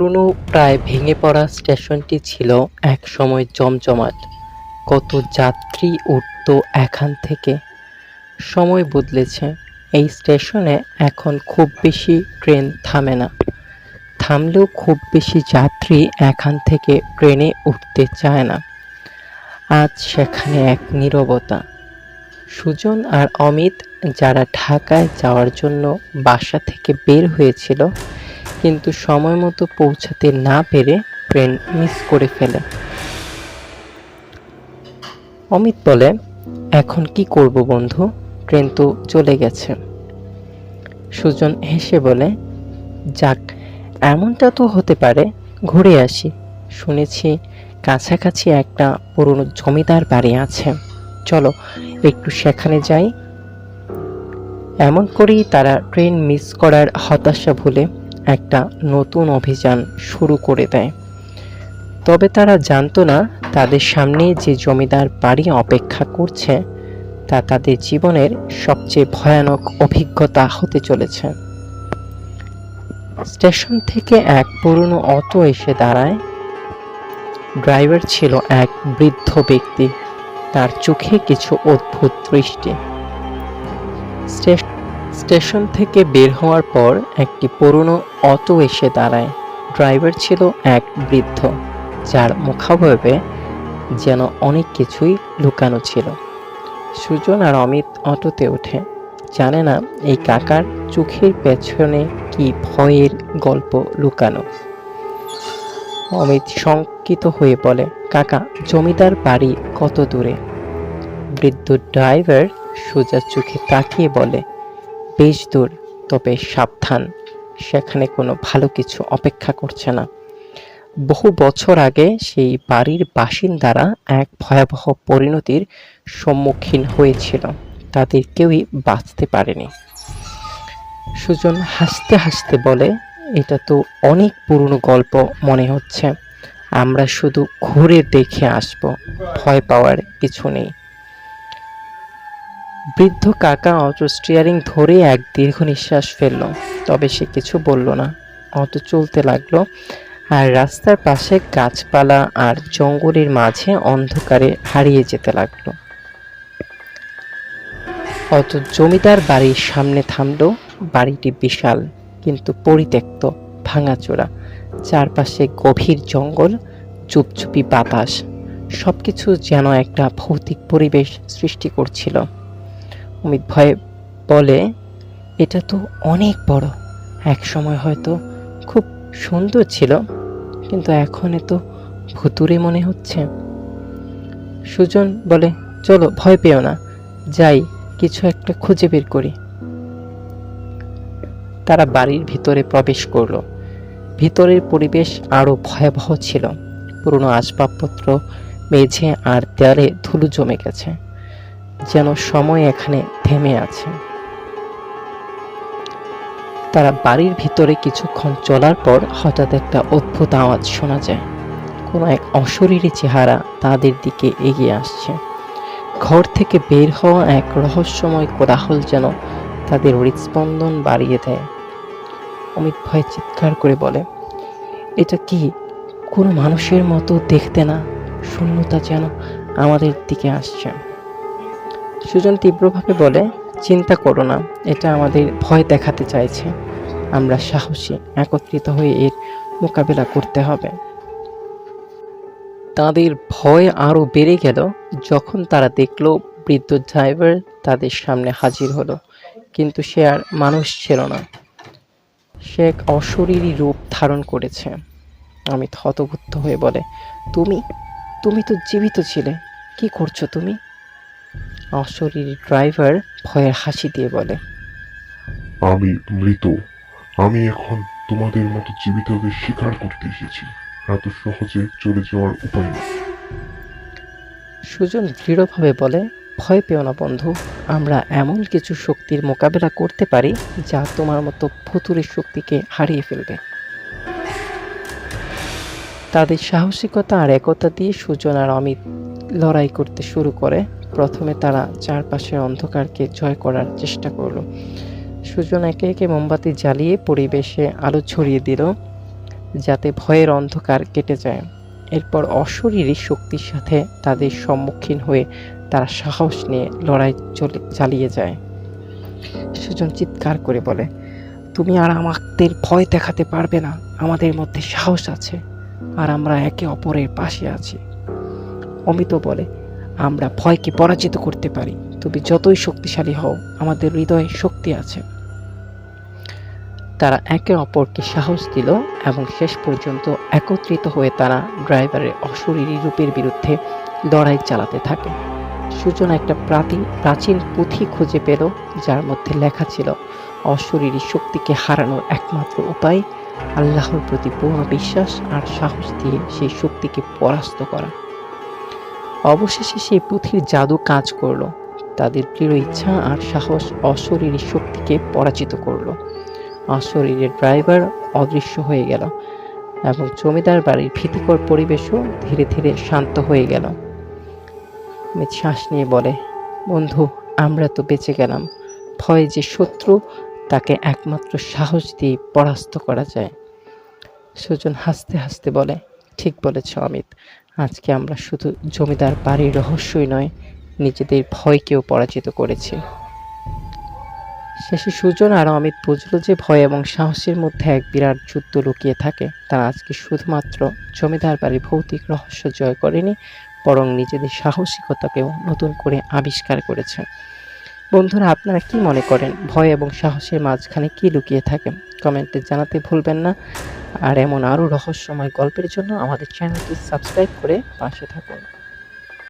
পুরনো প্রায় ভেঙে পড়া স্টেশনটি ছিল এক সময় জমজমাট। কত যাত্রী উঠত এখান থেকে। সময় বদলেছে। এই স্টেশনে এখন খুব বেশি ট্রেন থামে না। থামলেও খুব বেশি যাত্রী এখান থেকে ট্রেনে উঠতে চায় না। আজ সেখানে এক নীরবতা। সুজন আর অমিত যারা ঢাকায় যাওয়ার জন্য বাসা থেকে বের হয়েছিল কিন্তু সময় মতো পৌঁছাতে না পেরে ট্রেন মিস করে ফেলে। অমিত বলে, এখন কি করব বন্ধু? ট্রেন তো চলে গেছে। সুজন হেসে বলে, যাক, এমনটা তো হতে পারে। ঘুরে আসি। শুনেছি কাছাকাছি একটা পুরনো জমিদার বাড়ি আছে। চলো একটু সেখানে যাই। এমন করেই তারা ট্রেন মিস করার হতাশা ভুলে একটা নতুন অভিযান শুরু করে দেয়। তবে তারা জানতো না তাদের সামনে যে জমিদার বাড়ি অপেক্ষা করছে, তা তাদের জীবনের সবচেয়ে ভয়ানক অভিজ্ঞতা হতে চলেছে। স্টেশন থেকে এক পুরনো অটো এসে দাঁড়ায়। ড্রাইভার ছিল এক বৃদ্ধ ব্যক্তি। তার চোখে কিছু অদ্ভুত দৃষ্টি। স্টে- স্টেশন থেকে বের হওয়ার পর একটি পুরনো অটো এসে দাঁড়ায়। ড্রাইভার ছিল এক বৃদ্ধ, যার মুখাবয়বে যেন অনেক কিছুই লুকানো ছিল। সুজন আর অমিত অটোতে ওঠে। জানে না এই কাকার চোখের পেছনে কি ভয়ের গল্প লুকানো। অমিত শঙ্কিত হয়ে বলে, কাকা, জমিদার বাড়ি কত দূরে? বৃদ্ধ ড্রাইভার সোজা চোখে তাকিয়ে বলে, বেশ দূর, তবে সাবধান। সেখানে কোনো ভালো কিছু অপেক্ষা করছে না। বহু বছর আগে সেই বাড়ির বাসিন্দারা এক ভয়াবহ পরিণতির সম্মুখীন হয়েছিল। তাদের কেউই বাঁচতে পারেনি। সুজন হাসতে হাসতে বলে, এটা তো অনেক পুরনো গল্প মনে হচ্ছে। আমরা শুধু ঘুরে দেখে আসব। ভয় পাওয়ার কিছু নেই। বৃদ্ধ কাকা অটো স্টিয়ারিং ধরে এক দীর্ঘ নিঃশ্বাস ফেলল, তবে সে কিছু বলল না। অটো চলতে লাগল, আর রাস্তার পাশে গাছপালা আর জঙ্গলের মাঝে অন্ধকারে হারিয়ে যেতে লাগল। অত জমিদার বাড়ির সামনে থামলো, বাড়িটি বিশাল, কিন্তু পরিত্যক্ত, ভাঙাচোরা, চারপাশে গভীর জঙ্গল, চুপচুপি বাতাস, সবকিছু যেন একটা ভৌতিক পরিবেশ সৃষ্টি করছিল। অমিত ভয়ে বলে, এটা তো অনেক বড়। এক সময় হয়তো খুব সুন্দর ছিল, কিন্তু এখন এত ভুতুরে মনে হচ্ছে। সুজন বলে, চলো, ভয় পেও না। যাই, কিছু একটা খুঁজে বের করি। তারা বাড়ির ভিতরে প্রবেশ করল। ভিতরের পরিবেশ আরও ভয়াবহ ছিল। পুরনো আসবাবপত্র, মেঝে আর দেয়ালে ধুলো জমে গেছে। যেন সময় এখানে থেমে আছে। তারা বাড়ির ভিতরে কিছুক্ষণ চলার পর হঠাৎ একটা অদ্ভুত আওয়াজ শোনা যায়। কোনো এক অশরীরী চেহারা তাদের দিকে এগিয়ে আসছে। ঘর থেকে বের হওয়া এক রহস্যময় কোলাহল যেন তাদের হৃদস্পন্দন বাড়িয়ে দেয়। অমিত ভয় চিৎকার করে বলে, এটা কি কোনো মানুষের মতো দেখতে না? শূন্যতা যেন আমাদের দিকে আসছে। সুজন তীব্রভাবে বলে, চিন্তা করো না, এটা আমাদের ভয় দেখাতে চাইছে। আমরা সাহসী, একত্রিত হয়ে এর মোকাবেলা করতে হবে। তাদের ভয় আরও বেড়ে গেল যখন তারা দেখল বৃদ্ধ ড্রাইভার তাদের সামনে হাজির হলো। কিন্তু সে আর মানুষ ছিল না। সে এক অশরীরী রূপ ধারণ করেছে। আমি হতবুদ্ধ হয়ে বলে, তুমি তুমি তো জীবিত ছিলে। কি করছ তুমি? অশরীরী ড্রাইভার ভয়ের হাসি দিয়ে বলে আমি মৃত। আমি এখন তোমাদের মতো জীবিতকে শিকার করতে এসেছি। এত সহজে চলে যাওয়ার উপায় নেই। সুজন দৃঢ়ভাবে বলে ভয় পেও না বন্ধু আমরা এমন কিছু শক্তির মোকাবেলা করতে পারি যা তোমার মতো ভুতুরের শক্তিকে হারিয়ে ফেলবে। তাদের সাহসিকতা আর একতা দিয়ে সুজন আর অমিত লড়াই করতে শুরু করে। প্রথমে তারা চারপাশের অন্ধকারকে জয় করার চেষ্টা করল। সুজন একে একে মোমবাতি জ্বালিয়ে পরিবেশে আলো ছড়িয়ে দিল, যাতে ভয়ের অন্ধকার কেটে যায়। এরপর অশরীরী শক্তির সাথে তাদের সম্মুখীন হয়ে তারা সাহস নিয়ে লড়াই চলে, চালিয়ে যায়। সুজন চিৎকার করে বলে, তুমি আর আমাদের ভয় দেখাতে পারবে না। আমাদের মধ্যে সাহস আছে, আর আমরা একে অপরের পাশে আছি। অমিত বলে আমরা ভয়কে পরাজিত করতে পারি। তুমি যতই শক্তিশালী হও, আমাদের হৃদয়ে শক্তি আছে। তারা একে অপরকে সাহস দিল এবং শেষ পর্যন্ত একত্রিত হয়ে তারা ড্রাইভারের অশরীরী রূপের বিরুদ্ধে লড়াই চালাতে থাকে। সুজন একটা প্রাচীন প্রাচীন পুঁথি খুঁজে পেল, যার মধ্যে লেখা ছিল, অশরীরী শক্তিকে হারানোর একমাত্র উপায় আল্লাহর প্রতি পূর্ণ বিশ্বাস আর সাহস দিয়ে সেই শক্তিকে পরাস্ত করা। অবশেষে সে পুঁথির জাদু কাজ করল। তাদের দৃঢ় ইচ্ছা আর সাহস অশরীরী শক্তিকে পরাজিত করল। অশরীরের ড্রাইভার অদৃশ্য হয়ে গেল এবং জমিদার বাড়ির ভীতিকর পরিবেশও ধীরে ধীরে শান্ত হয়ে গেল। শ্বাস নিয়ে বলে, বন্ধু, আমরা তো বেঁচে গেলাম। ভয় যে শত্রু, তাকে একমাত্র সাহস দিয়ে পরাস্ত করা যায়। সুজন হাসতে হাসতে বলে ঠিক বলেছ অমিত। আজকে আমরা শুধু জমিদার বাড়ির রহস্যই নয়, নিজেদের ভয়কেও পরাজিত করেছি। শেষে সুজন আর অমিত বুঝলো যে ভয় এবং সাহসের মধ্যে এক বিরাট যুদ্ধ লুকিয়ে থাকে। তারা আজকে শুধুমাত্র জমিদার বাড়ির ভৌতিক রহস্য জয় করেনি, বরং নিজেদের সাহসিকতাকেও নতুন করে আবিষ্কার করেছে। বন্ধুরা, আপনারা কি মনে করেন? ভয় এবং সাহসের মাঝখানে কি লুকিয়ে থাকে? কমেন্টে জানাতে ভুলবেন না। আর এমন আরও রহস্যময় গল্পের জন্য আমাদের চ্যানেলটি সাবস্ক্রাইব করে পাশে থাকুন।